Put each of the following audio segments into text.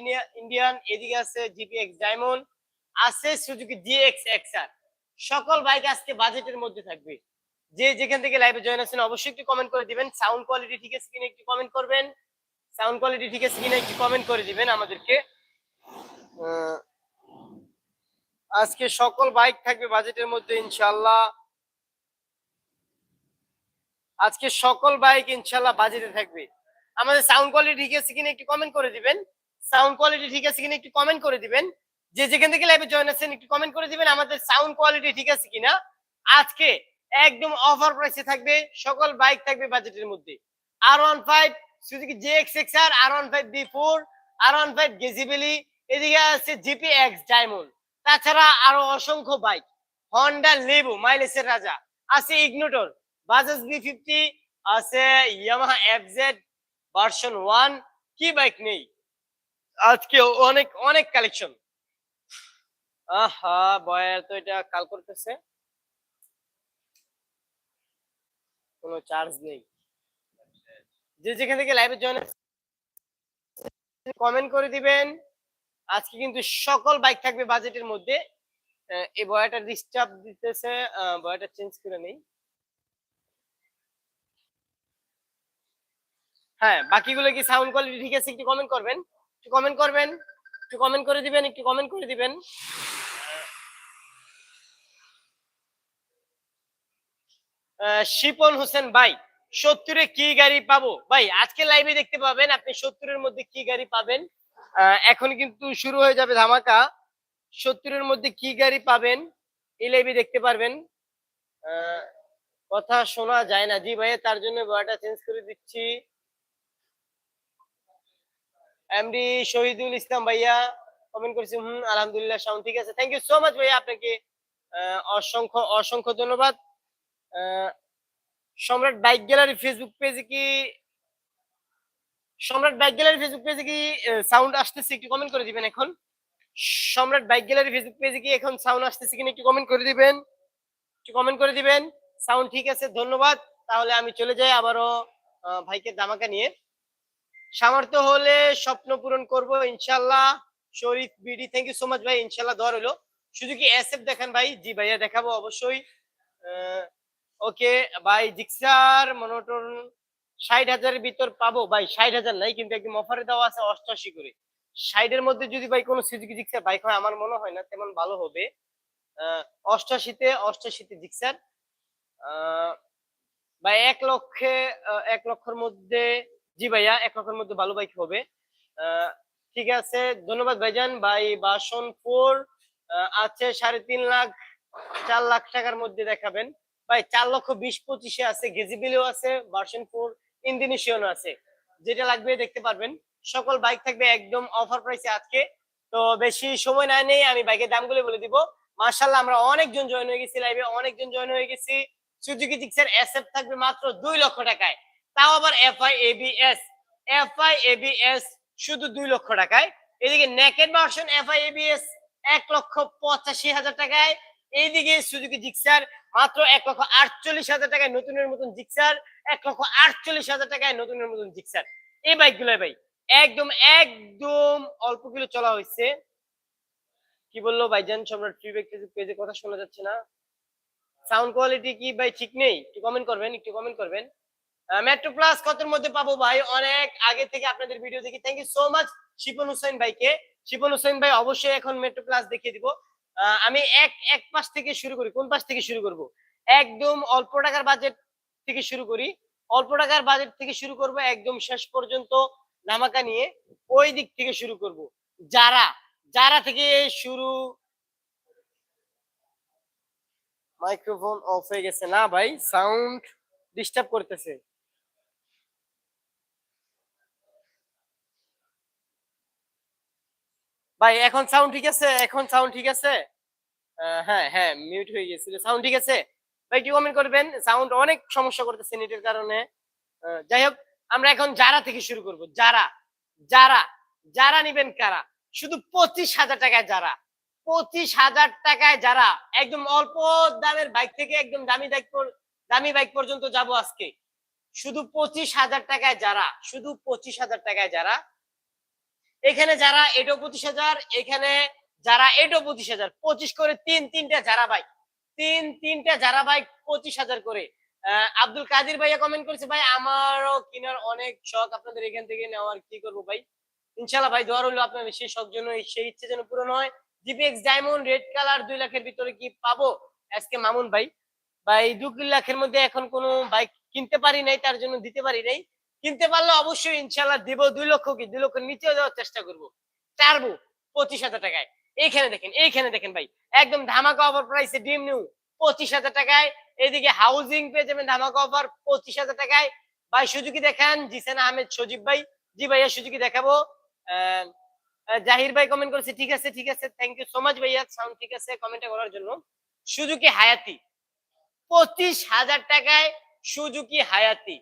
India Indian, এদিকে আছে GPX, diamond, আছে সুজুকি জিএক্স, এক্সআর। সকল বাইক আজকে বাজেটের মধ্যে থাকবে। যে যেখান থেকে লাইভে জয়েন আছেন, অবশ্যই একটু কমেন্ট করে দিবেন। সাউন্ড কোয়ালিটি ঠিক আছে কিনা একটু কমেন্ট করবেন। সাউন্ড কোয়ালিটি ঠিক আছে কিনা একটু কমেন্ট করে দিবেন আমাদেরকে। আজকে সকল বাইক থাকবে বাজেটের মধ্যে ইনশাল্লাহ আজকে সকল বাইক ইনশাল্লাহ বাজেটে থাকবে। আমাদের সাউন্ড কোয়ালিটি ঠিক আছে কিনা একটু কমেন্ট করে দিবেন। সাউন্ড কোয়ালিটি ঠিক আছে কিনা একটু কমেন্ট করে দিবেন। যে যেখান থেকে লাইভে জয়েন আছেন একটু কমেন্ট করে দিবেন, আমাদের সাউন্ড কোয়ালিটি ঠিক আছে কিনা। আজকে একদম অফার প্রাইসে থাকবে, সকল বাইক থাকবে বাজেটের মধ্যে। R one five Suzuki J X X R R one five V four R one five গেজিবেলি এদিকে আছে জিপি এক্স ডায়মন্ড তাছাড়া আরও অসংখ্য বাইক হন্ডা লেবু মাইলেসের রাজা। আছে ইগনোটর বাজাজ বি ফিফটি আছে ইয়ামাহা এফজেড ভার্সন ওয়ান কি বাইক নেই? আজকে অনেক অনেক কালেকশন আহা, বয়ের তো এটা কাল করতেছে। কোনো চার্জ নেই। যে যেখান থেকে লাইভে জয়েন কমেন্ট করে দিবেন। আজকে কিন্তু সকল বাইক থাকবে বাজেটের মধ্যে। এই বয়াটা ডিস্টার্ব দিতেছে বয়াটা চেঞ্জ করে নেই। হ্যাঁ বাকিগুলো কি সাউন্ড কোয়ালিটি ঠিক আছে, একটু কমেন্ট করবেন। একটু কমেন্ট করবেন? একটু কমেন্ট করে দিবেন, একটু কমেন্ট করে দিবেন। শিপন হোসেন, ভাই, সত্তরে কি গাড়ি পাবো? ভাই, আজকে লাইভে দেখতে পাবেন আপনি সত্তরের মধ্যে কি গাড়ি পাবেন। এখন কিন্তু শুরু হয়ে যাবে ধামাকা। সত্তরের মধ্যে কি গাড়ি পাবেন? এই লাইভে দেখতে পারবেন। কথা শোনা যায় না। জি ভাই তার জন্য বয়াটা চেঞ্জ করে দিচ্ছি। এমডি শহীদুল ইসলাম ভাইয়া কমেন্ট করেছি, হুম, আলহামদুলিল্লাহ সাউন্ড ঠিক আছে। থ্যাংক ইউ সো মাচ ভাইয়া আপনাকে অসংখ্য অসংখ্য ধন্যবাদ। সম্রাট বাইক গ্যালারি ফেসবুক পেজে কি, সম্রাট বাইক গ্যালারি ফেসবুক পেজে কি সাউন্ড আসতেছে একটু কমেন্ট করে দিবেন এখন? সম্রাট বাইক গ্যালারি ফেসবুক পেজে কি এখন সাউন্ড আসতেছে কিনা একটু কমেন্ট করে দিবেন? একটু কমেন্ট করে দিবেন। সাউন্ড ঠিক আছে, ধন্যবাদ। তাহলে আমি চলে যাই আবারও ভাইকে দামাকা নিয়ে। সামর্থ্য হলে স্বপ্ন পূরণ করব ইনশাল্লাহ Sharif BD thank you so much ভাই ইনশাল্লাহ দর হলো শুধু কি এসএফ দেখান ভাই? জি ভাইয়া দেখাবো অবশ্যই। ওকে ভাই জিক্সার মনোটন ষাট হাজারের ভিতর পাবো। ভাই ষাট হাজার নাই কিন্তু একদম অফারে দেওয়া আছে অষ্টআশি করে। ষাটের মধ্যে যদি ভাই কোনো সুজুকি জিক্সার বাইক হয় আমার মনে হয় না তেমন ভালো হবে। আহ, অষ্টাশিতে অষ্টাশিতে জিক্সার। ভাই এক লক্ষে এক লক্ষের মধ্যে জি ভাইয়া, এক লক্ষের মধ্যে ভালো বাইক হবে। ঠিক আছে, ধন্যবাদ ভাইজান। ভাই বাসনপুর আছে সাড়ে তিন লাখ, চার লাখ টাকার মধ্যে দেখাবেন। ভাই, চার লক্ষ বিশ পঁচিশে আছে, গেজিবিলিও আছে ভার্সন ফোর, ইন্দোনেশিয়ানও আছে। যেটা লাগবে দেখতে পারবেন। সকল বাইক থাকবে একদম অফার প্রাইসে আজকে। তো বেশি সময় না নেই আমি বাইকের দামগুলো বলে দিব। মার্শাল্লাহ আমরা অনেকজন জয়েন হয়ে গেছি লাইভে অনেকজন জয়েন হয়ে গেছি। সুজুকি জিক্সের এসএফ থাকবে মাত্র দুই লক্ষ টাকায়। তাও আবার এফআই এবিএস এফআই এবিএস শুধু দুই লক্ষ টাকায়। এদিকে নেকেড ভার্সন এফআই এবিএস এক লক্ষ পঁচাশি হাজার টাকায়। এইদিকে সুজুকি জিক্সার মাত্র এক লক্ষ আটচল্লিশ হাজার টাকায় নতুনের মতন জিক্সার, এক লক্ষ আটচল্লিশ হাজার টাকায় নতুনের মতন জিক্সার। এই বাইকগুলো ভাই, একদম একদম অল্প কিলো চলা হয়েছে। কি বলল ভাইজান সম্রাট ফ্রি পেজে কথা শোনা যাচ্ছে না? সাউন্ড কোয়ালিটি কি ভাই ঠিক নেই? একটু কমেন্ট করবেন, একটু কমেন্ট করবেন। মেট্রো প্লাস কতর মধ্যে পাবো ভাই? অনেক আগে থেকে আপনাদের ভিডিও দেখি। Thank you so much Shipon ভাইকে। শিপন ভাই, অবশ্যই এখন মেট্রো প্লাস দেখিয়ে দিব। আমি এক এক পাশ থেকে শুরু করি। কোন পাশ থেকে শুরু করব? একদম অল্প টাকার বাজেট থেকে শুরু করি। অল্প টাকার বাজেট থেকে শুরু করব একদম শেষ পর্যন্ত ধামাকা নিয়ে ওই দিক থেকে শুরু করব। যারা যারা থেকে শুরু মাইক্রোফোন অফ হয়ে গেছে। না ভাই সাউন্ড ডিস্টার্ব করতেছে। ভাই, এখন সাউন্ড ঠিক আছে? এখন সাউন্ড ঠিক আছে? হ্যাঁ হ্যাঁ মিউট হয়ে গেছিল সাউন্ড ঠিক আছে? ভাই, একটু কমেন্ট করবেন। সাউন্ড অনেক সমস্যা করতেছে নেটের কারণে। যাই হোক, আমরা এখন যারা থেকে শুরু করব। যারা যারা যারা নিবেন কারা? শুধু পঁচিশ হাজার টাকায় যারা। পঁচিশ হাজার টাকায় যারা। একদম অল্প দামের বাইক থেকে একদম দামি বাইক দামি বাইক পর্যন্ত যাব আজকে। শুধু পঁচিশ হাজার টাকায় যারা। শুধু পঁচিশ হাজার টাকায় যারা। এখানে যারা এটো পঁচিশ হাজার, এখানে যারা এটো পঁচিশ হাজার, পঁচিশ করে তিন তিনটা যারা বাইক তিন তিনটা যারা বাইক পঁচিশ হাজার করে। আব্দুল কাদির ভাইয়া কমেন্ট করেছে, ভাই, আমারও কেনার অনেক শখ। আপনাদের এখান থেকে নেওয়ার কি করব ভাই? ইনশাল্লাহ ভাই, দোয়া রইল আপনার সেই শখ জন্য সেই ইচ্ছে যেন পূরণ হয়। জিপিএক্স ডায়মন্ড রেড কালার দুই লাখের ভিতরে কি পাবো? আজকে মামুন ভাই। ভাই দু লাখের মধ্যে এখন কোনো বাইক কিনতে পারি নাই, তার জন্য দিতে পারি নাই। কিনতে পারলে অবশ্যই ইনশাল্লাহ দিব। দুই লক্ষ কি? দুই লক্ষ নিচেও দেওয়ার চেষ্টা করব। চারবো পঁচিশ হাজার টাকায়। এইখানে দেখেন এইখানে দেখেন ভাই। একদম ধামাকা অফার প্রাইসে ডিম নিউ। পঁচিশ হাজার টাকায়। এদিকে হাউজিং পেয়ে যাবেন ধামাকা অফার পঁচিশ হাজার টাকায়। ভাই, সুজুকি দেখান, জিসেন আহমেদ, সজীব ভাই। জি ভাইয়া, সুজুকি দেখাবো। জাহির ভাই কমেন্ট করেছে, ঠিক আছে ঠিক আছে থ্যাংক ইউ সো মাচ ভাইয়া সাউন্ড ঠিক আছে কমেন্ট করার জন্য। সুজুকি হায়াতি। পঁচিশ হাজার টাকায় সুজুকি হায়াতি।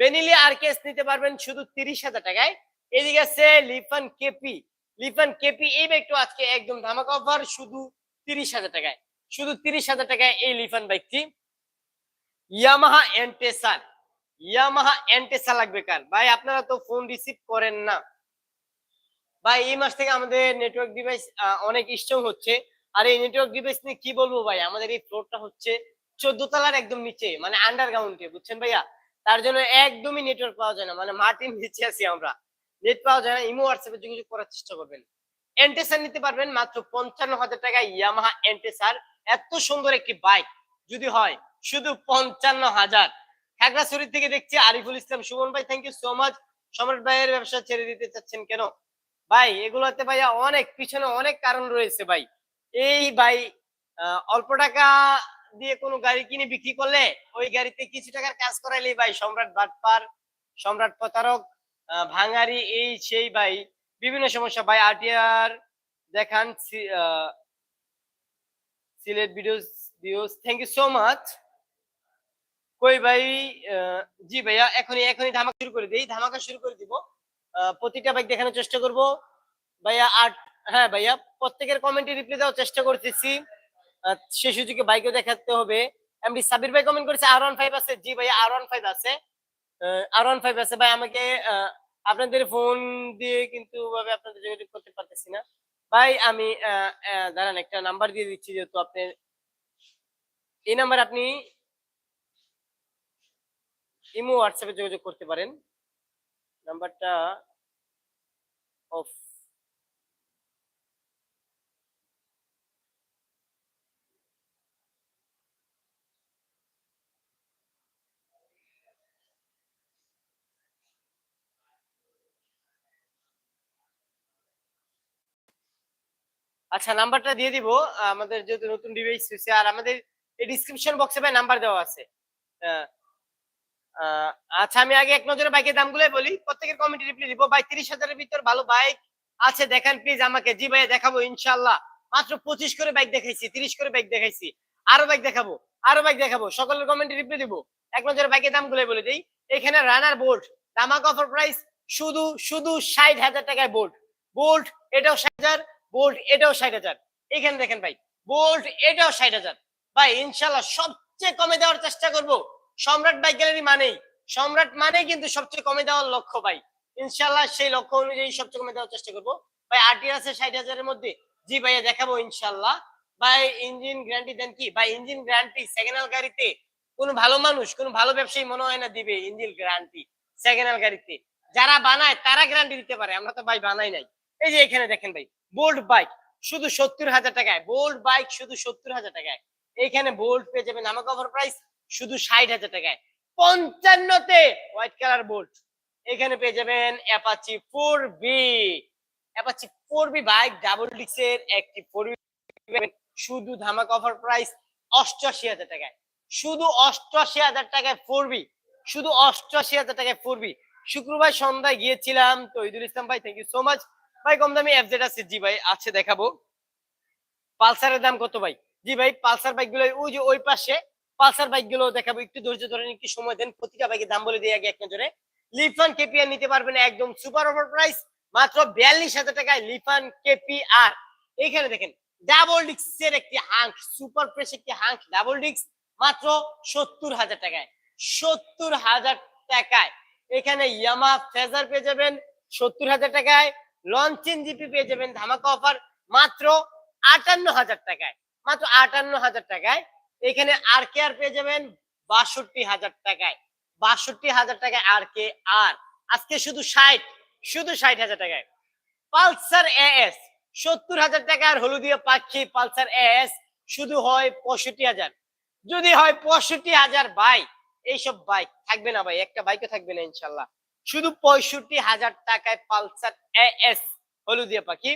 বেনিলি আর কেস নিতে পারবেন শুধু তিরিশ হাজার টাকায়। এদিকে আছে লিফান কেপি। লিফান কেপি, এই বাইকটা আজকে একদম ধামাকা অফার শুধু তিরিশ হাজার টাকায়। শুধু তিরিশ হাজার টাকায় এই লিফান বাইকটি ইয়ামাহা এন্টেসার। ইয়ামাহা এন্টেসা লাগবে কার? ভাই, আপনারা তো ফোন রিসিভ করেন না। ভাই, এই মাস থেকে আমাদের নেটওয়ার্ক ডিভাইস অনেক স্ট্রং হচ্ছে। আর এই নেটওয়ার্ক ডিভাইস নিয়ে কি বলব ভাই? আমাদের এই ফ্লোরটা হচ্ছে চোদ্দ তলার একদম নিচে মানে আন্ডারগ্রাউন্ডে বুঝছেন ভাইয়া? তার জন্য একদমই নেটওয়ার্ক পাওয়া যায় না। মানে মাটির নিচে আছি আমরা। নেট পাওয়া যায় না। ইমো হোয়াটসঅ্যাপে যোগাযোগ করার চেষ্টা করবেন। এন্টেসার নিতে পারবেন মাত্র পঞ্চান্ন হাজার টাকা ইয়ামাহা এন্টেসার এত সুন্দর একটি বাইক যদি হয়, শুধু পঞ্চান্ন হাজার। খাগড়াছড়ি থেকে দেখছি আরিফুল ইসলাম সুমন ভাই থ্যাংক ইউ সো মাচ সম্রাট ভাইয়ের ব্যবসা ছেড়ে দিতে চাচ্ছেন কেন? ভাই, এগুলোতে ভাইয়া অনেক, পিছনে অনেক কারণ রয়েছে ভাই। এই ভাই অল্প টাকা দিয়ে কোনো গাড়ি কিনে বিক্রি করলে ওই গাড়িতে কিছু টাকার কাজ করাইলেই ভাই সম্রাট বাটপার, সম্রাট প্রতারক ভাঙারি, এই সেই ভাই, বিভিন্ন সমস্যা। ভাই, আরটিআর দেখান Sylhet videos, views thank you so much কই ভাই জি ভাইয়া, এখনই এখনই ধামাকা শুরু করে দিই, ধামাকা শুরু করে দিব। প্রতিটা বাইক দেখানোর চেষ্টা করব। ভাইয়া, আট হ্যাঁ ভাইয়া, প্রত্যেকের কমেন্টে রিপ্লাই দেওয়ার চেষ্টা করতেছি। সে সুযোগে বাইকও দেখাতে হবে। এমডি সাবির ভাই কমেন্ট করেছে আর ওয়ান ফাইভ আছে। জি ভাই আর ওয়ান ফাইভ আছে। আর ওয়ান ফাইভ আছে। ভাই, আমাকে আপনাদের ফোন দিয়ে কিন্তু ভাবে আপনাদের যোগাযোগ করতে পারতেছি না। ভাই, আমি দাঁড়ান, একটা নাম্বার দিয়ে দিচ্ছি যেহেতু আপনি এই নাম্বার আপনি ইমো হোয়াটসঅ্যাপে যোগাযোগ করতে পারেন। নাম্বারটা অফ আচ্ছা নাম্বারটা দিয়ে দিব। আমাদের যেহেতু নতুন ডিভাইস হয়েছে আর আমাদের এই ডিসক্রিপশন বক্সে ভাই নাম্বার দেওয়া আছে। আচ্ছা আমি আগে এক নজরে বাইকের দামগুলো বলি। প্রত্যেকের কমেন্টে রিপ্লাই দিব। ভাই, তিরিশ হাজারের ভিতর ভালো বাইক আছে, দেখান প্লিজ আমাকে। জি ভাই দেখাবো ইনশাল্লাহ মাত্র পঁচিশ করে বাইক দেখাইছি, তিরিশ করে বাইক দেখাইছি। আরও বাইক দেখাবো, আরও বাইক দেখাবো। সকলের কমেন্টে রিপ্লাই দিব। এক নজরে বাইকের দামগুলো বলে দিই। এখানে রানার বোল্ট দামাক অফার প্রাইস শুধু শুধু ষাট হাজার টাকায় বোল্ট বোল্ট এটাও ষাট হাজার বোল্ট এটাও ষাট হাজার। এখানে দেখেন ভাই বোল্ট এটাও ষাট হাজার। ভাই, ইনশাল্লাহ সবচেয়ে কমে দেওয়ার চেষ্টা করব। সম্রাট বাইক গ্যালারি মানেই, সম্রাট মানেই কিন্তু সবচেয়ে কমে দেওয়ার লক্ষ্য ভাই। ইনশাল্লাহ সেই লক্ষ্য অনুযায়ী সবচেয়ে কমে দেওয়ার চেষ্টা করব। ভাই আরটি আছে ষাট হাজারের মধ্যে। জি ভাইয়া, দেখাবো ইনশাল্লাহ। ভাই, ইঞ্জিন গ্যারান্টি দেন কি? ভাই, ইঞ্জিন গ্যারান্টি সেকেন্ড হ্যান্ড গাড়িতে কোনো ভালো মানুষ, কোনো ভালো ব্যবসায়ী মনে হয় না দিবে ইঞ্জিন গ্যারান্টি সেকেন্ড হ্যান্ড গাড়িতে। যারা বানায় তারা গ্যারান্টি দিতে পারে, আমরা তো ভাই বানাই নাই। এই যে এখানে দেখেন ভাই বোল্ট বাইক শুধু সত্তর হাজার টাকায়। বোল্ট বাইক শুধু সত্তর হাজার টাকায়। এখানে বোল্ট পেয়ে যাবেন আমার কভার প্রাইস শুধু ষাট হাজার টাকায়। পঞ্চান্নতে হোয়াইট কালার বোল্ট এখানে পেয়ে যাবেন Apache four V Apache four V bike double ডিক্সের একটি ফোর শুধু ধামাক অফার প্রাইস অষ্টআশি হাজার টাকায়। শুধু অষ্টআশি হাজার টাকায় ফোর বি শুধু অষ্টআশি হাজার টাকায় ফোর বি শুক্রবার সন্ধ্যায় গিয়েছিলাম তো ঈদুল ইসলাম ভাই থ্যাংক ইউ সো মাচ ভাই কম দামি এফজেড আছে, জি ভাই, আছে, দেখাবো। পালসারের দাম কত ভাই? জি ভাই, পালসার বাইকগুলো ওই যে ওই পাশে, পালসার বাইকগুলো দেখাবো, একটু ধৈর্য ধরেন একটু সময় দেন, প্রতিটা বাইকের দাম বলে দিই আগে এক নজরে। লিফান কেপিআর নিতে পারবেন একদম সুপার ওভার প্রাইস মাত্র বিয়াল্লিশ হাজার টাকায় লিফান কেপিআর এইখানে দেখেন ডাবল ডিক্সের একটি হাঙ্ক সুপার ফ্রেশ একটি হাঙ্ক ডাবল ডিক্স মাত্র সত্তর হাজার টাকায়। সত্তর হাজার টাকায়। এখানে ইয়ামা ফেজার পেয়ে যাবেন, সত্তর হাজার টাকায়। লঞ্চিং জিপি পেয়ে যাবেন ধামাকা অফার মাত্র আটান্ন হাজার টাকায়। মাত্র আটান্ন হাজার টাকায়। এখানে আর কে আর পেয়ে যাবেন বাষট্টি হাজার টাকায়। বাষট্টি হাজার টাকায় আর কে আর আজকে শুধু ষাট শুধু ষাট হাজার টাকায়। পালসার এস সত্তর হাজার টাকার হলুদিয়া পাখি পালসার এস শুধু হয় পঁয়ষট্টি হাজার যদি হয় পঁয়ষট্টি হাজার বাইক এইসব বাইক থাকবে না ভাই, একটা বাইকও থাকবে না ইনশাল্লাহ। শুধু পঁয়ষট্টি হাজার টাকায় পালসার এস হলুদিয়া পাখি।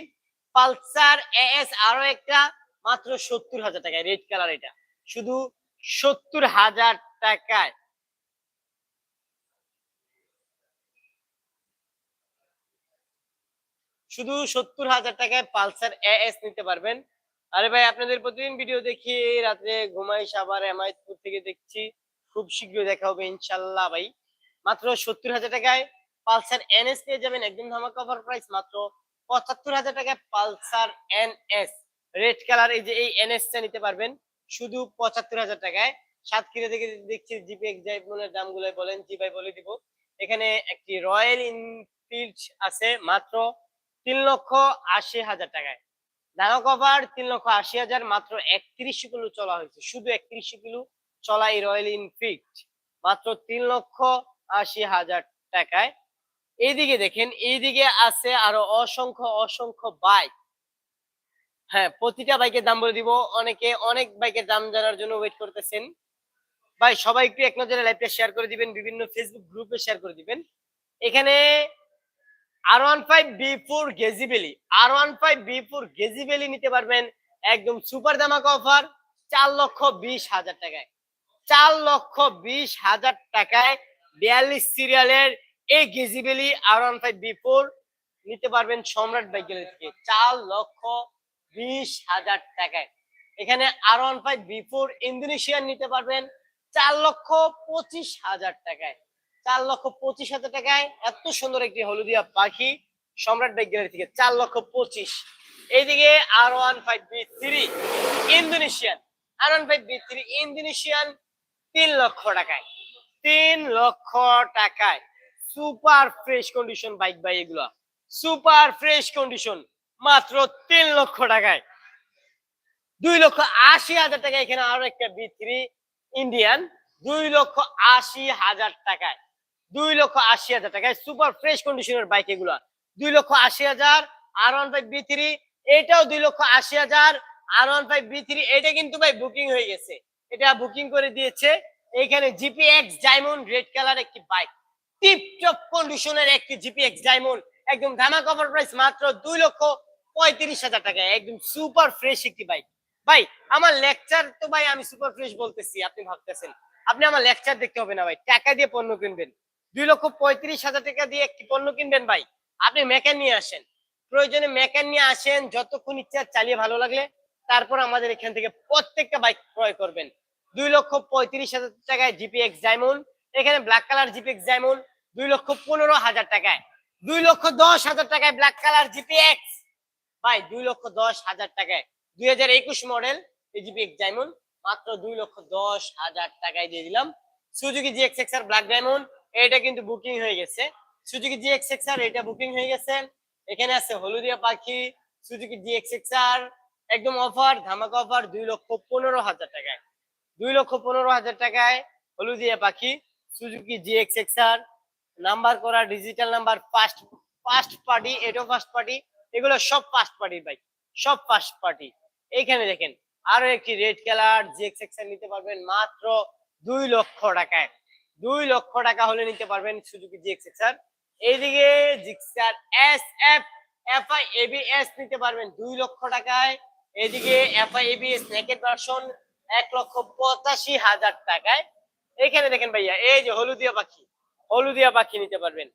পালসার এস আরও একটা, মাত্র সত্তর হাজার টাকায় রেড কালার এটা। শুধু সত্তর হাজার টাকায়। শুধু সত্তর হাজার টাকায় পালসার এস নিতে পারবেন। আরে ভাই, আপনাদের প্রতিদিন ভিডিও দেখি রাত্রে ঘুমাই সাবার এমাইতপুর থেকে দেখছি। খুব শীঘ্রই দেখা হবে, ইনশাল্লাহ ভাই। মাত্র সত্তর হাজার টাকায় পালসার এনএস পেয়ে যাবেন, একদম ধামাকা অফার প্রাইস মাত্র পঁচাত্তর হাজার টাকায় পালসার এনএস। রেড কালার এই যে এই এনএস টা নিতে পারবেন, শুধু পঁচাত্তর হাজার টাকায়। সাতক্ষীরা থেকে দেখছি জিপি এক্সাইটমেন্টের দামগুলো বলেন জি ভাই বলে দিব। এখানে একটি রয়্যাল ইনফিল্ড আছে, মাত্র তিন লক্ষ আশি হাজার টাকায়। ধারক কভার তিন লক্ষ আশি হাজার, মাত্র একত্রিশ কিলো চলা হয়েছে। শুধু একত্রিশ কিলো চলা এই রয়্যাল ইনফিল্ড মাত্র তিন লক্ষ আশি হাজার টাকায়। এইদিকে দেখেন, এইদিকে আছে আরও অসংখ্য অসংখ্য বাইক হ্যাঁ প্রতিটা বাইকের দাম বলে দিব। অনেকে অনেক বাইকের দাম জানার জন্য ওয়েট করতেছেন। ভাই, সবাই একটু এক নজরে লাইভটা শেয়ার করে দিবেন, বিভিন্ন ফেসবুক গ্রুপে শেয়ার করে দিবেন। এখানে R one five V four গেজিবেলি R one five V four গেজিবেলি নিতে পারবেন একদম সুপার দামাকা অফার চার লক্ষ বিশ হাজার টাকায়। চার লক্ষ বিশ হাজার টাকায় বিয়াল্লিশ সিরিয়ালের এই গেজিবেলি আর ওয়ান ফাইভ বি নিতে পারবেন সম্রাট বাইক গ্যালারি থেকে চার লক্ষ বিশ হাজার টাকায়। এখানে R one five V four Indonesian নিতে পারবেন চার লক্ষ পঁচিশ হাজার টাকায়। চার লক্ষ পঁচিশ হাজার টাকায় এত সুন্দর একটি হলুদিয়া পাখি সম্রাট বাইক গ্যালারি থেকে চার লক্ষ পঁচিশ। এইদিকে R one five V three Indonesian. R one five V three Indonesian তিন লক্ষ টাকায়। তিন লক্ষ টাকায় সুপার ফ্রেশ কন্ডিশন বাইক বাই এগুলা। সুপার ফ্রেশ কন্ডিশন মাত্র তিন লক্ষ টাকায়। দুই লক্ষ আশি হাজার টাকা এখানে আরও একটা বি থ্রি ইন্ডিয়ান দুই লক্ষ আশি হাজার টাকায়। দুই লক্ষ আশি হাজার টাকায় সুপার ফ্রেশ কন্ডিশনের বাইক এগুলা। দুই লক্ষ আশি হাজার R one five V three এটাও দুই লক্ষ আশি হাজার R one five V three এটা কিন্তু ভাই বুকিং হয়ে গেছে। এটা বুকিং করে দিয়েছে এইখানে GP X diamond red colour একটি বাইক টিপ টপ কন্ডিশনের একটি জিপি এক্স ডায়মন্ড একদম ধামা কভার প্রাইস মাত্র দুই লক্ষ পঁয়ত্রিশ হাজার টাকা। একদম সুপার ফ্রেশ একটি বাইক ভাই, আমার লেকচার তো ভাই আমি সুপার ফ্রেশ বলতেছি, আপনি ভাবতেছেন। আপনি আমার লেকচার দেখতে হবে না ভাই, টাকা দিয়ে পণ্য কিনবেন। দুই লক্ষ পঁয়ত্রিশ হাজার টাকা দিয়ে একটি পণ্য কিনবেন ভাই। আপনি মেকান নিয়ে আসেন। প্রয়োজনে মেকান নিয়ে আসেন, যতক্ষণ ইচ্ছা চালিয়ে ভালো লাগলে, তারপর আমাদের এখান থেকে প্রত্যেকটা বাইক ক্রয় করবেন। দুই লক্ষ পঁয়ত্রিশ হাজার টাকায় জিপিএক্স ডায়মন্ড, এখানে ব্ল্যাক কালার জিপিএক্স ডায়মন্ড, দুই লক্ষ পনেরো হাজার টাকায়। দুই লক্ষ দশ হাজার টাকায় ব্ল্যাক কালার জিপিএক্স ভাই, দুই লক্ষ দশ হাজার টাকায়। দুই হাজার একুশ মডেল জিপিএক্স ডায়মন্ড, মাত্র দুই লক্ষ দশ হাজার টাকায় দিয়ে দিলাম। Suzuki GX X R black diamond, এটা কিন্তু বুকিং হয়ে গেছে। সুজুকি জিএক্স এক্স আর এটা বুকিং হয়ে গেছে। এখানে আছে হলুদিয়া পাখি, সুজুকি জিএক্স এক্স আর, একদম অফার ধামাকা অফার দুই লক্ষ পনেরো হাজার টাকায়। দুই লক্ষ পনেরো হাজার টাকায় হলুদিয়া পাখি, Suzuki GX X R number করা digital number first first party এটাও ফার্স্ট পার্টি এগুলো সব ফার্স্ট পার্টির বাইক সব ফার্স্ট পার্টি এইখানে দেখেন, আরও একটি red colour GX X R নিতে পারবেন মাত্র দুই লক্ষ টাকায়। দুই লক্ষ টাকা হলে নিতে পারবেন সুজুকি জিএক্স এক্স আর এইদিকে Gixxer S F FI ABS নিতে পারবেন দুই লক্ষ টাকায়। এদিকে এফআই এবিএস নেকেট ভার্সন এক লক্ষ পঁচাশি হাজার টাকায়। এখানে দেখেন ভাইয়া, এই যে হলুদিয়া পাখি হলুদিয়া পাখি নিতে পারবেন।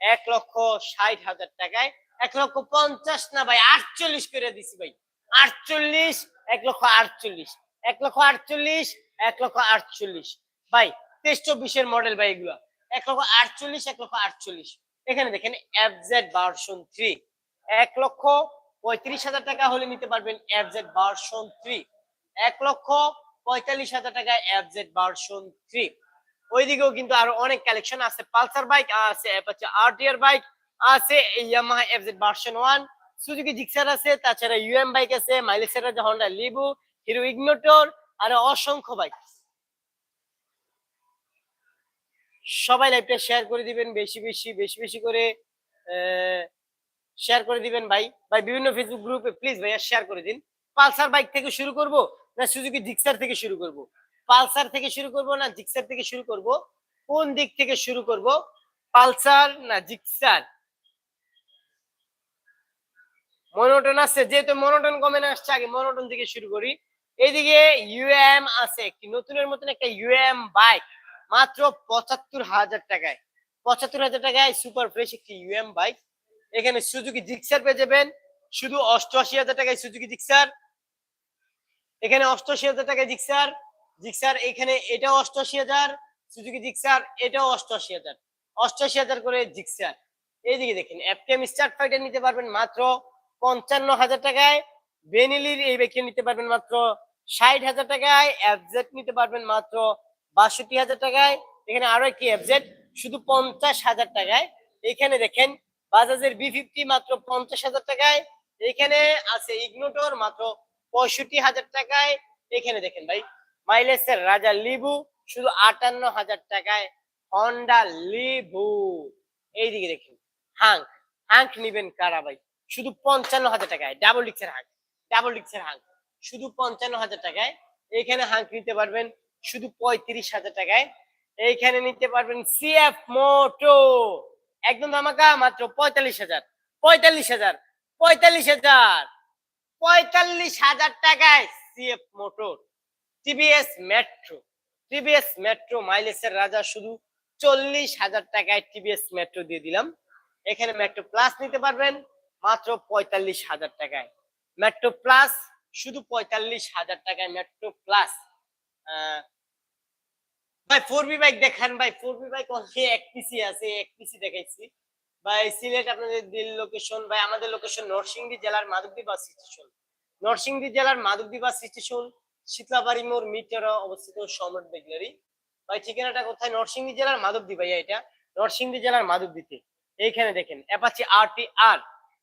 এক লক্ষ ষাট হাজার টাকায়, এক লক্ষ পঞ্চাশ না ভাই, আটচল্লিশ করে দিছি ভাই। আটচল্লিশ, এক লক্ষ আটচল্লিশ, এক লক্ষ আটচল্লিশ, এক লক্ষ আটচল্লিশ। ভাই, তেইশ চব্বিশের মডেল ভাই এগুলো। এক লক্ষ আটচল্লিশ, এক লক্ষ আটচল্লিশ। এখানে দেখেন এফজেড ভার্সন থ্রি এক লক্ষ পঁয়ত্রিশ হাজার টাকা হলে নিতে পারবেন এফজেড ভার্সন থ্রি এক লক্ষ পঁয়তাল্লিশ হাজার টাকায় এফজেড ভার্সন থ্রি ওইদিকেও কিন্তু আরও অনেক কালেকশন আছে। পালসার বাইক আছে হচ্ছে আরটিআর বাইক আছে ভার্সন ওয়ান জিক্সার আছে, তাছাড়া ইউএম বাইক আছে মাইলেজের আছে হন্ডা লিবু হিরো ইগনোটর আর অসংখ্য বাইক সবাই লাইভটা শেয়ার করে দিবেন, বেশি বেশি বেশি বেশি করে শেয়ার করে দিবেন ভাই। ভাই, বিভিন্ন ফেসবুক গ্রুপে প্লিজ ভাইয়া শেয়ার করে দিন। পালসার বাইক থেকে শুরু করব। না সুজুকি জিক্সার থেকে শুরু করব। পালসার থেকে শুরু করব না জিক্সার থেকে শুরু করব? কোন দিক থেকে শুরু করব? পালসার না জিক্সার মনোটন আছে, যেহেতু মনোটন কমে না, আসছে আগে মনোটন থেকে শুরু করি। এইদিকে ইউএম আছে, একটি নতুনের মতন একটা ইউএম বাইক মাত্র পঁচাত্তর হাজার টাকায়। পঁচাত্তর হাজার টাকায় সুপার ফ্রেশ একটি ইউএম বাইক এখানে সুজুকি জিক্সার পেয়ে যাবেন। শুধু অষ্টআশি হাজার টাকায় সুজুকি জিক্সার এখানে অষ্টআশি হাজার টাকায় জিক্সার। জিক্সার এখানে এটাও অষ্টআশি হাজার, সুজুকি জিক্সার এটাও অষ্টআশি হাজার। অষ্টআশি হাজার করে জিক্সার। এইদিকে দেখেন এফটিএম স্টার্ট ফাইটার নিতে পারবেন মাত্র পঞ্চান্ন হাজার টাকায়। বেনিলির এই বাইকটি নিতে পারবেন মাত্র ষাট হাজার টাকায়। এফজেড নিতে পারবেন মাত্র বাষট্টি হাজার টাকায়। এখানে আরও একটি এফজেড শুধু পঞ্চাশ হাজার টাকায়। এখানে দেখেন, বাজাজের বি ফিফটি মাত্র পঞ্চাশ হাজার টাকায়। এখানে আছে ইগনোটর মাত্র পঁয়ষট্টি হাজার টাকায় এখানে দেখেন ভাই, মাইলেজের রাজা লিবু, শুধু আটান্ন হাজার টাকায় হন্ডা লিবু। এইদিকে দেখেন, হাঙ্ক হাঙ্ক নিবেন কারা ভাই? শুধু পঞ্চান্ন হাজার টাকায় ডাবল ডিক্সের হাঙ্ক ডাবল ডিক্সের হাঙ্ক। শুধু পঞ্চান্ন হাজার টাকায় এইখানে হাঙ্ক নিতে পারবেন, শুধু পঁয়ত্রিশ হাজার টাকায় এইখানে নিতে পারবেন সিএফ মোটো একদম ধামাকা, মাত্র পঁয়তাল্লিশ হাজার পঁয়তাল্লিশ হাজার পঁয়তাল্লিশ হাজার। পঁয়তাল্লিশ হাজার টাকায় CF motor TVS metro TVS metro মাইলেজের রাজা শুধু চল্লিশ হাজার টাকায় টিভিএস মেট্রো দিয়ে দিলাম। এখানে মেট্রো প্লাস নিতে পারবেন, মাত্র পঁয়তাল্লিশ হাজার টাকায়। মেট্রো প্লাস শুধু পঁয়তাল্লিশ হাজার টাকায় মেট্রো প্লাস ভাই ফোর বি বাইক দেখান ভাই ফোর বি বাইক অনলি এক পিসি আছে, এক পিসি দেখাইছি। ভাই, সিলেট আপনাদের দিল লোকেশন ভাই, আমাদের লোকেশন নরসিংদী জেলার মাধবদী বাস স্টেশন নরসিংদী জেলার মাধবদী বাস স্টেশন শীতলাবাড়ি মোড় মিটারে অবস্থিত সম্রাট বেগলারি ভাই, ঠিকানাটা কোথায়? নরসিংদী জেলার মাধবদী ভাইয়া এটা। নরসিংদী জেলার মাধবদীতে। এইখানে দেখেন অ্যাপাচি আর আর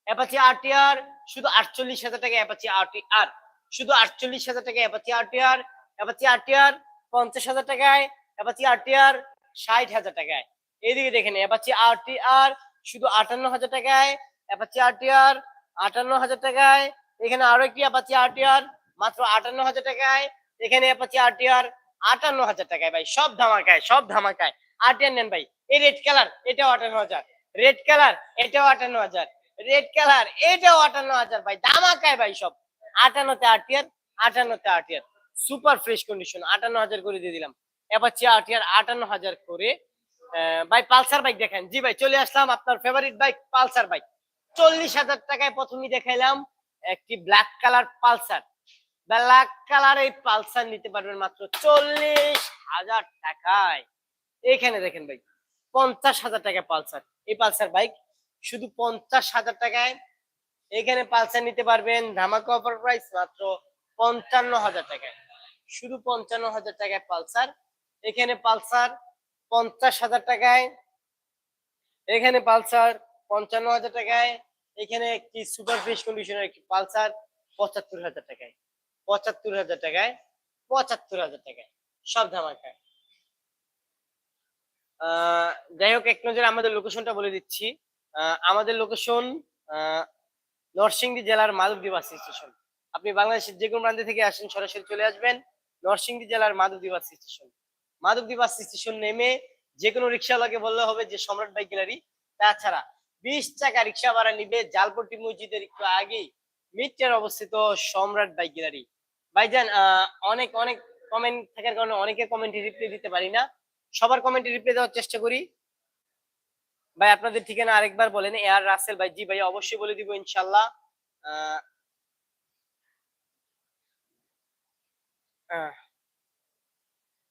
অ্যাপাচি আর আর শুধু আটচল্লিশ হাজার টাকা অ্যাপাচি আর টি আর শুধু আটচল্লিশ হাজার টাকা অ্যাপাচি আর আর অ্যাপাচি আর আর পঞ্চাশ হাজার টাকায় অ্যাপাচি আর টি আর ষাট হাজার টাকায়। এইদিকে দেখেন অ্যাপাচি আর টি আর শুধু আটান্ন হাজার টাকায় অ্যাপাচি আর টি আর আটান্ন হাজার টাকায়, এখানে আরও একটি অ্যাপাচি আর টি আর মাত্র আটান্ন হাজার টাকায়, এখানে অ্যাপাচি আর টি আর আটান্ন হাজার টাকায় ভাই, সব ধামাকায় সব ধামাকায়। আর টি আর নেন ভাই, এই রেড কালার, এটাও আটান্ন হাজার। রেড কালার, এটাও আটান্ন হাজার। রেড কালার, এটাও আটান্ন হাজার ভাই, ধামাকায় ভাই সব। আটান্নতে R T R আটান্নতে R T R super fresh condition, আটান্ন হাজার করে দিয়ে দিলাম। অ্যাপাচি আর টি আর আটান্ন হাজার করে ভাই, পালসার বাইক দেখেন। জি ভাই, চলে আসলাম আপনার ফেভারিট বাইক পালসার বাইক চল্লিশ হাজার টাকায় প্রথমেই দেখাইলাম একটি black colour Pulsar. Black colour এই পালসার নিতে পারবেন মাত্র চল্লিশ হাজার টাকায়। এখানে দেখেন ভাই, পঞ্চাশ হাজার টাকায় পালসার। এই পালসার বাইক শুধু পঞ্চাশ হাজার টাকায়। এখানে পালসার নিতে পারবেন ধামাকা অফার প্রাইস মাত্র পঞ্চান্ন হাজার টাকায়। শুধু পঞ্চান্ন হাজার টাকায় পালসার। এখানে পালসার পঞ্চাশ হাজার টাকায়। এখানে পালসার পঞ্চান্ন হাজার টাকায়। এখানে একটি সুপার ফ্রেশ কন্ডিশনের একটি পালসার পঁচাত্তর হাজার টাকায়। পঁচাত্তর হাজার টাকায়, পঁচাত্তর হাজার টাকায়। সব ধামাকায় যাই হোক, এক নজরে আমাদের লোকেশনটা বলে দিচ্ছি। আমাদের লোকেশন নরসিংদী জেলার মাধবদী বাস স্টেশন। আপনি বাংলাদেশের যে কোনো প্রান্ত থেকে আসেন, সরাসরি চলে আসবেন। নরসিংদী জেলার Madhabdi bus station. Madhabdi bus station নেমে যে কোনো রিক্সাওয়ালাকে বললে হবে যে সম্রাট বাইক গ্যালারি তাছাড়া বিশ টাকা রিক্সা ভাড়া নিবে জালপট্টি মসজিদের একটু আগেই। মিটার অবস্থিত সম্রাট বাইক গ্যালারি ভাইজান অনেক অনেক কমেন্ট থাকার কারণে অনেকে কমেন্টে রিপ্লাই দিতে পারি না। সবার কমেন্টে রিপ্লাই দেওয়ার চেষ্টা করি। ভাই আপনাদের ঠিকানা আরেকবার বলেন। এয়ার রাসেল ভাই জি ভাই অবশ্যই বলে দিব ইনশাল্লাহ আহ,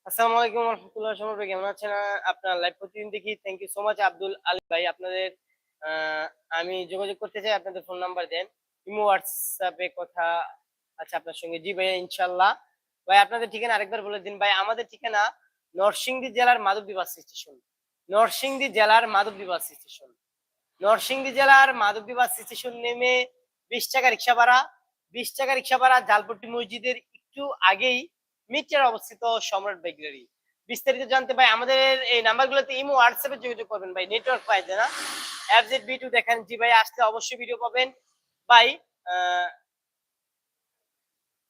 আসসালামু আলাইকুম রহমতুল্লাহ ভাই, কেমন আছেন? আপনার লাইভ প্রতিদিন দেখি। Thank you so much Abdul Ali ভাই। আপনাদের আমি যোগাযোগ করতে চাই, আপনাদের ফোন নাম্বার দেন। ইমো হোয়াটসঅ্যাপে কথা আপনার সঙ্গে। জি ভাই ইনশাল্লাহ ভাই, আপনাদের ঠিকানা আরেকবার বলে দিন। ভাই, আমাদের ঠিকানা নরসিংদী জেলার মাধবদী বাস স্টেশন। নরসিংদী জেলার মাধবদী বাস স্টেশন। নরসিংদী জেলার মাধবদী বাস স্টেশন নেমে বিশ টাকা রিক্সা ভাড়া। বিশ টাকা রিক্সা ভাড়া জালপট্টি মসজিদের একটু আগেই মিটার অবস্থিত সম্রাট বাইগ্রারি বিস্তারিত জানতে ভাই, আমাদের এই নাম্বারগুলোতে ইমো, হোয়াটসঅ্যাপে যোগাযোগ করবেন ভাই নেটওয়ার্ক পাই না। এফজেড বি টু দেখেন, জি ভাই, আসলে অবশ্যই ভিডিও পাবেন। ভাই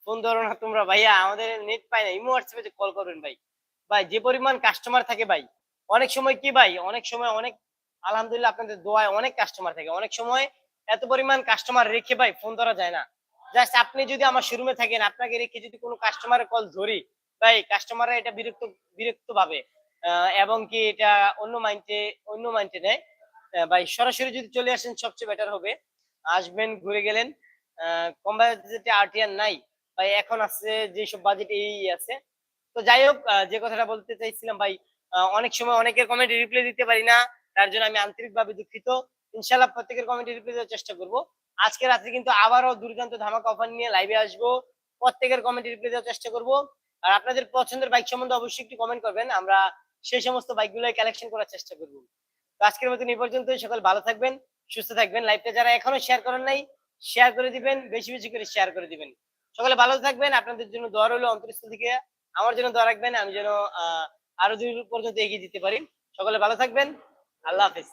ফোন ধরো না তোমরা ভাইয়া, আমাদের নেট পাই না, ইমো, হোয়াটসঅ্যাপে কল করবেন ভাই। ভাই, যে পরিমাণ কাস্টমার থাকে ভাই, অনেক সময় কি ভাই, অনেক সময় অনেক, আলহামদুলিল্লাহ আপনাদের দোয়ায় অনেক কাস্টমার থাকে। অনেক সময় এত পরিমাণ কাস্টমার রেখে ভাই ফোন ধরা যায় না। জাস্ট আপনি যদি আমার শোরুমে থাকেন, আপনাকে রেখে যদি কোনো কাস্টমারের কল ধরি, ভাই কাস্টমাররা এটা বিরক্ত বিরক্ত ভাবে এবং কি এটা অন্য মাইন্ডে অন্য মাইন্ডে নেয় ভাই, সরাসরি যদি চলে আসেন, সবচেয়ে বেটার হবে। আসবেন, ঘুরে গেলেন কম বাজেটে আরটিআর নাই, ভাই, এখন আছে যেসব বাজেট এই আছে। তো যাই হোক যে কথাটা বলতে চাইছিলাম, ভাই অনেক সময় অনেকের কমেন্টে রিপ্লাই দিতে পারি না, তার জন্য আমি আন্তরিকভাবে দুঃখিত। ইনশাল্লাহ প্রত্যেকের কমেন্টে রিপ্লাই দেওয়ার চেষ্টা করব। আজকে রাত্রে কিন্তু আবারও দুর্দান্ত ধামাকা অফার নিয়ে লাইভে আসব। প্রত্যেকের কমেন্টে রিপ্লাই দেওয়ার চেষ্টা করব। আর আপনাদের পছন্দের বাইক সম্বন্ধে অবশ্যই একটু কমেন্ট করবেন। আমরা সেই সমস্ত বাইকগুলো কালেকশন করার চেষ্টা করব। তো আজকের মতন এই পর্যন্তই। সকল ভালো থাকবেন, সুস্থ থাকবেন। লাইভটা যারা এখনও শেয়ার করেন নাই শেয়ার করে দিবেন, বেশি বেশি করে শেয়ার করে দিবেন। সকলে ভালো থাকবেন। আপনাদের জন্য দোয়া রইল অন্তরস্থ থেকে। আমার জন্য দোয়া রাখবেন। আমি যেন আরও দূর পর্যন্ত এগিয়ে দিতে পারি। সকলে ভালো থাকবেন। আল্লাহ হাফিজ।